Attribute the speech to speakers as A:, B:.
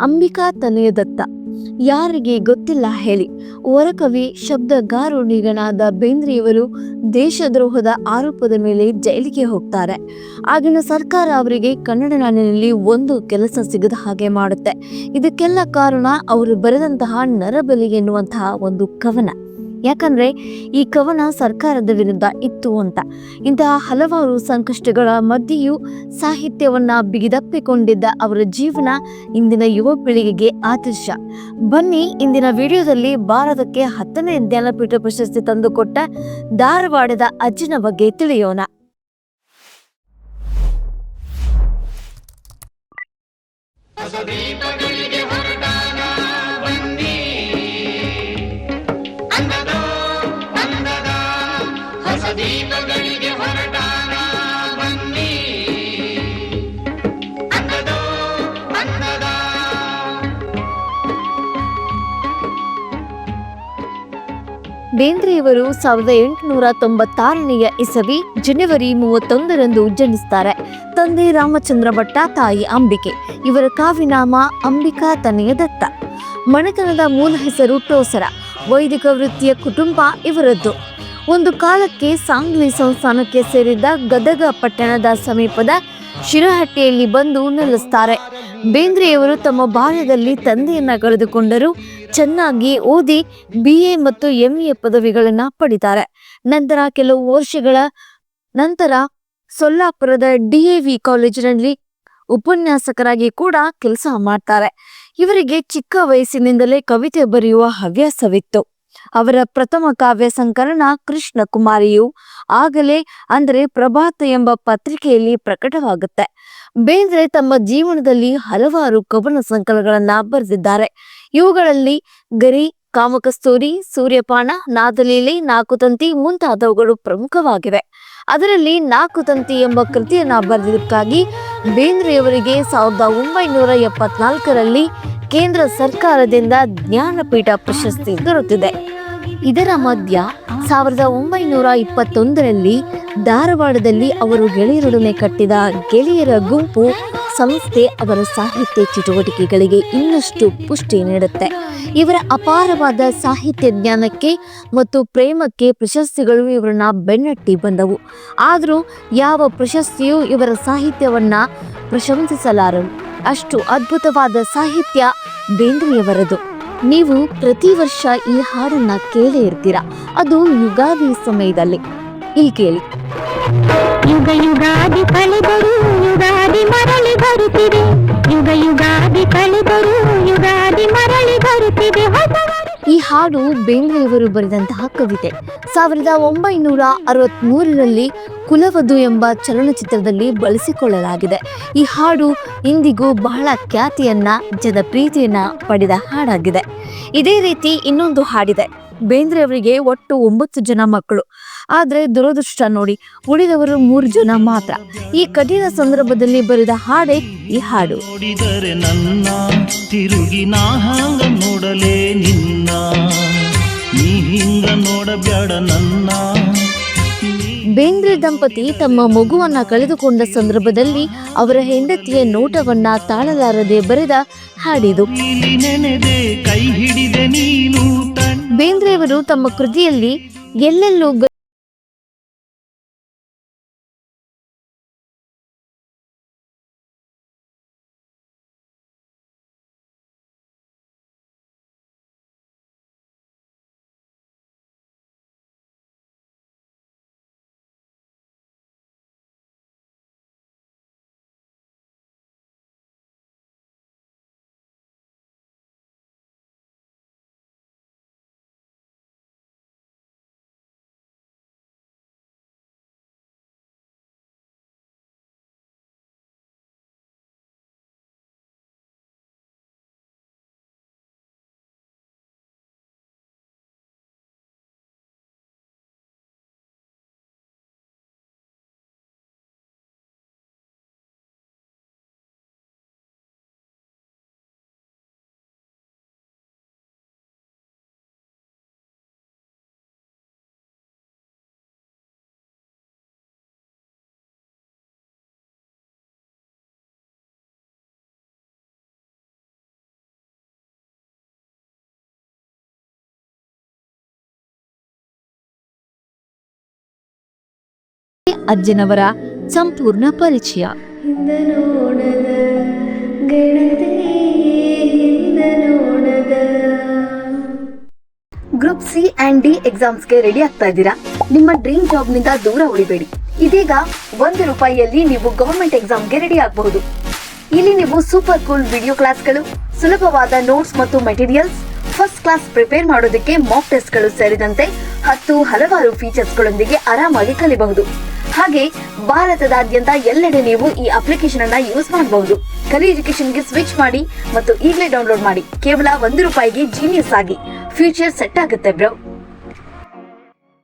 A: ಅಂಬಿಕಾ ತನಯದತ್ತ ಯಾರಿಗೆ ಗೊತ್ತಿಲ್ಲ ಹೇಳಿ. ವರಕವಿ ಶಬ್ದಗಾರುಣಿಗನಾದ ಬೇಂದ್ರೆಯವರು ದೇಶದ್ರೋಹದ ಆರೋಪದ ಮೇಲೆ ಜೈಲಿಗೆ ಹೋಗ್ತಾರೆ. ಆಗಿನ ಸರ್ಕಾರ ಅವರಿಗೆ ಕನ್ನಡ ನಾಡಿನಲ್ಲಿ ಒಂದು ಕೆಲಸ ಸಿಗದ ಹಾಗೆ ಮಾಡುತ್ತೆ. ಇದಕ್ಕೆಲ್ಲ ಕಾರಣ ಅವರು ಬರೆದಂತಹ ನರಬಲಿ ಎನ್ನುವಂತಹ ಒಂದು ಕವನ. ಯಾಕಂದ್ರೆ ಈ ಕವನ ಸರ್ಕಾರದ ವಿರುದ್ಧ ಇತ್ತು ಅಂತ. ಇಂತಹ ಹಲವಾರು ಸಂಕಷ್ಟಗಳ ಮಧ್ಯೆಯೂ ಸಾಹಿತ್ಯವನ್ನ ಬಿಗಿದಪ್ಪಿಕೊಂಡಿದ್ದ ಅವರ ಜೀವನ ಇಂದಿನ ಯುವ ಪೀಳಿಗೆಗೆ ಆದರ್ಶ. ಬನ್ನಿ ಇಂದಿನ ವಿಡಿಯೋದಲ್ಲಿ ಭಾರತಕ್ಕೆ ಹತ್ತನೇ ಜ್ಞಾನಪೀಠ ಪ್ರಶಸ್ತಿ ತಂದುಕೊಟ್ಟ ಧಾರವಾಡದ ಅಜ್ಜನ ಬಗ್ಗೆ ತಿಳಿಯೋಣ.
B: ದೀಪಗಳಿಗೆ
A: ಬೇಂದ್ರೆಯವರು ಸಾವಿರದ ಎಂಟುನೂರ ತೊಂಬತ್ತಾರನೆಯ ಇಸವಿ ಜನವರಿ ಮೂವತ್ತೊಂದರಂದು ಜನಿಸ್ತಾರೆ. ತಂದೆ ರಾಮಚಂದ್ರ ಭಟ್ಟ, ತಾಯಿ ಅಂಬಿಕೆ. ಇವರ ಕಾವ್ಯನಾಮ ಅಂಬಿಕಾ ತನೆಯ ದತ್ತ. ಮನೆತನದ ಮೂಲ ಹೆಸರು ಟೋಸರ. ವೈದಿಕ ವೃತ್ತಿಯ ಕುಟುಂಬ ಇವರದ್ದು. ಒಂದು ಕಾಲಕ್ಕೆ ಸಾಂಗ್ಲಿ ಸಂಸ್ಥಾನಕ್ಕೆ ಸೇರಿದ್ದ ಗದಗ ಪಟ್ಟಣದ ಸಮೀಪದ ಶಿರಹಟ್ಟಿಯಲ್ಲಿ ಬಂದು ನೆಲೆಸ್ತಾರೆ. ಬೇಂದ್ರೆಯವರು ತಮ್ಮ ಬಾಲ್ಯದಲ್ಲಿ ತಂದೆಯನ್ನ ಕಳೆದುಕೊಂಡರು. ಚೆನ್ನಾಗಿ ಓದಿ ಬಿ ಎ ಮತ್ತು ಎಂ ಎ ಪದವಿಗಳನ್ನ ಪಡಿತಾರೆ. ನಂತರ ಕೆಲವು ವರ್ಷಗಳ ನಂತರ ಸೊಲ್ಲಾಪುರದ ಡಿ ಎ ವಿ ಕಾಲೇಜಿನಲ್ಲಿ ಉಪನ್ಯಾಸಕರಾಗಿ ಕೂಡ ಕೆಲಸ ಮಾಡ್ತಾರೆ. ಇವರಿಗೆ ಚಿಕ್ಕ ವಯಸ್ಸಿನಿಂದಲೇ ಕವಿತೆ ಬರೆಯುವ ಹವ್ಯಾಸವಿತ್ತು. ಅವರ ಪ್ರಥಮ ಕಾವ್ಯ ಸಂಕಲನ ಕೃಷ್ಣ ಕುಮಾರಿಯು ಆಗಲೇ ಅಂದರೆ ಪ್ರಭಾತ ಎಂಬ ಪತ್ರಿಕೆಯಲ್ಲಿ ಪ್ರಕಟವಾಗುತ್ತೆ. ಬೇಂದ್ರೆ ತಮ್ಮ ಜೀವನದಲ್ಲಿ ಹಲವಾರು ಕವನ ಸಂಕಲನಗಳನ್ನ ಬರೆದಿದ್ದಾರೆ. ಇವುಗಳಲ್ಲಿ ಗರಿ, ಕಾಮಕಸ್ತೂರಿ, ಸೂರ್ಯಪಾನ, ನಾದಲೀಲೆ, ನಾಕುತಂತಿ ಮುಂತಾದವುಗಳು ಪ್ರಮುಖವಾಗಿವೆ. ಅದರಲ್ಲಿ ನಾಕುತಂತಿ ಎಂಬ ಕೃತಿಯನ್ನ ಬರೆದಿದ್ದಕ್ಕಾಗಿ ಬೇಂದ್ರೆಯವರಿಗೆ ಸಾವಿರದ ಒಂಬೈನೂರ ಎಪ್ಪತ್ನಾಲ್ಕರಲ್ಲಿ ಕೇಂದ್ರ ಸರ್ಕಾರದಿಂದ ಜ್ಞಾನಪೀಠ ಪ್ರಶಸ್ತಿ ದೊರೆತಿದೆ. ಇದರ ಮಧ್ಯ ಸಾವಿರದ ಒಂಬೈನೂರ ಇಪ್ಪತ್ತೊಂದರಲ್ಲಿ ಧಾರವಾಡದಲ್ಲಿ ಅವರು ಗೆಳೆಯರೊಡನೆ ಕಟ್ಟಿದ ಗೆಳೆಯರ ಗುಂಪು ಸಂಸ್ಥೆ ಅವರ ಸಾಹಿತ್ಯ ಚಟುವಟಿಕೆಗಳಿಗೆ ಇನ್ನಷ್ಟು ಪುಷ್ಟಿ ನೀಡುತ್ತೆ. ಇವರ ಅಪಾರವಾದ ಸಾಹಿತ್ಯ ಜ್ಞಾನಕ್ಕೆ ಮತ್ತು ಪ್ರೇಮಕ್ಕೆ ಪ್ರಶಸ್ತಿಗಳು ಇವರನ್ನ ಬೆನ್ನಟ್ಟಿ ಬಂದವು. ಆದರೂ ಯಾವ ಪ್ರಶಸ್ತಿಯೂ ಇವರ ಸಾಹಿತ್ಯವನ್ನು ಪ್ರಶಂಸಿಸಲಾರರು. ಅಷ್ಟು ಅದ್ಭುತವಾದ ಸಾಹಿತ್ಯ ಬೇಂದ್ರೆಯವರದು. ನೀವು ಪ್ರತಿ ವರ್ಷ ಈ ಹಾಡನ್ನ ಕೇಳೇ ಇರ್ತೀರಾ? ಅದು ಯುಗಾದಿ ಸಮಯದಲ್ಲಿ. ಇಲ್ಲಿ ಕೇಳಿ.
C: ಯುಗ ಯುಗಾದಿ ಕಳೆದರು ಯುಗಾದಿ ಮರಳಿ ಬರುತ್ತಿದೆ. ಯುಗ ಯುಗಾದಿ ಕಳೆದರು ಯುಗಾದಿ ಮರಳಿ ಬರುತ್ತಿದೆ.
A: ಈ ಹಾಡು ಬೇಂದ್ರೆಯವರು ಬರೆದಂತಹ ಕವಿತೆ. ಸಾವಿರದ ಒಂಬೈನೂರ ಅರವತ್ಮೂರರಲ್ಲಿ ಕುಲವಧು ಎಂಬ ಚಲನಚಿತ್ರದಲ್ಲಿ ಬಳಸಿಕೊಳ್ಳಲಾಗಿದೆ. ಈ ಹಾಡು ಇಂದಿಗೂ ಬಹಳ ಖ್ಯಾತಿಯನ್ನ, ಜನ ಪ್ರೀತಿಯನ್ನ ಪಡೆದ ಹಾಡಾಗಿದೆ. ಇದೇ ರೀತಿ ಇನ್ನೊಂದು ಹಾಡಿದೆ. ಬೇಂದ್ರೆ ಅವರಿಗೆ ಒಟ್ಟು ಒಂಬತ್ತು ಜನ ಮಕ್ಕಳು. ಆದ್ರೆ ದುರದೃಷ್ಟ ನೋಡಿ, ಉಳಿದವರು ಮೂರು ಜನ ಮಾತ್ರ. ಈ ಕಠಿಣ ಸಂದರ್ಭದಲ್ಲಿ ಬರೆದ ಹಾಡೇ ಈ ಹಾಡು.
D: ನನ್ನ ತಿರುಗಿ ನೋಡಲೇ ನಿನ್ನ. ನೀ ಹಿಂಗ ನೋಡಬೇಡ ನನ್ನ
A: ಬೇಂದ್ರೆ ದಂಪತಿ ತಮ್ಮ ಮಗುವನ್ನ ಕಳೆದುಕೊಂಡ ಸಂದರ್ಭದಲ್ಲಿ ಅವರ ಹೆಂಡತಿಯ ನೋಟವನ್ನ ತಾಳಲಾರದೆ ಬರೆದ ಹಾಡಿದು. ಬೇಂದ್ರೆಯವರು ತಮ್ಮ ಕೃತಿಯಲ್ಲಿ ಎಲ್ಲೆಲ್ಲೂ ಅಜ್ಜನವರ ಸಂಪೂರ್ಣ ಪರಿಚಯ. ಗ್ರೂಪ್ ಸಿ ಅಂಡ್ ಡಿ ಎಕ್ಸಾಮ್ಸ್ಗೆ ರೆಡಿ ಆಗ್ತಾ ಇದ್ದೀರಾ? ನಿಮ್ಮ ಡ್ರೀಮ್ ಜಾಬ್ನಿಂದ ದೂರ ಉಳಿಬೇಡಿ. ಇದೀಗ ಒಂದು ರೂಪಾಯಿಯಲ್ಲಿ ನೀವು ಗವರ್ಮೆಂಟ್ ಎಕ್ಸಾಮ್ಗೆ ರೆಡಿ ಆಗಬಹುದು. ಇಲ್ಲಿ ನೀವು ಸೂಪರ್ ಕೂಲ್ ವಿಡಿಯೋ ಕ್ಲಾಸ್ಗಳು ಸುಲಭವಾದ ನೋಟ್ಸ್ ಮತ್ತು ಮೆಟೀರಿಯಲ್ಸ್ ಫಸ್ಟ್ ಕ್ಲಾಸ್ ಪ್ರಿಪೇರ್ ಮಾಡೋದಕ್ಕೆ ಮಾಕ್ ಟೆಸ್ಟ್ಗಳು ಸೇರಿದಂತೆ ಹತ್ತು ಹಲವಾರು ಫೀಚರ್ಸ್ಗಳೊಂದಿಗೆ ಆರಾಮಾಗಿ ಕಲಿಬಹುದು. ಹಾಗೆ ಭಾರತದಾದ್ಯಂತ ಎಲ್ಲೆಡೆ ನೀವು ಈ ಅಪ್ಲಿಕೇಶನ್ ಅನ್ನ ಯೂಸ್ ಮಾಡಬಹುದು. ಕಲಿ ಎಜುಕೇಶನ್ಗೆ ಸ್ವಿಚ್ ಮಾಡಿ ಮತ್ತು ಈಗಲೇ ಡೌನ್ಲೋಡ್ ಮಾಡಿ. ಕೇವಲ ಒಂದು ರೂಪಾಯಿಗೆ ಜೀನಿಯಸ್ ಆಗಿ ಫ್ಯೂಚರ್ ಸೆಟ್ ಆಗುತ್ತೆ ಬ್ರೋ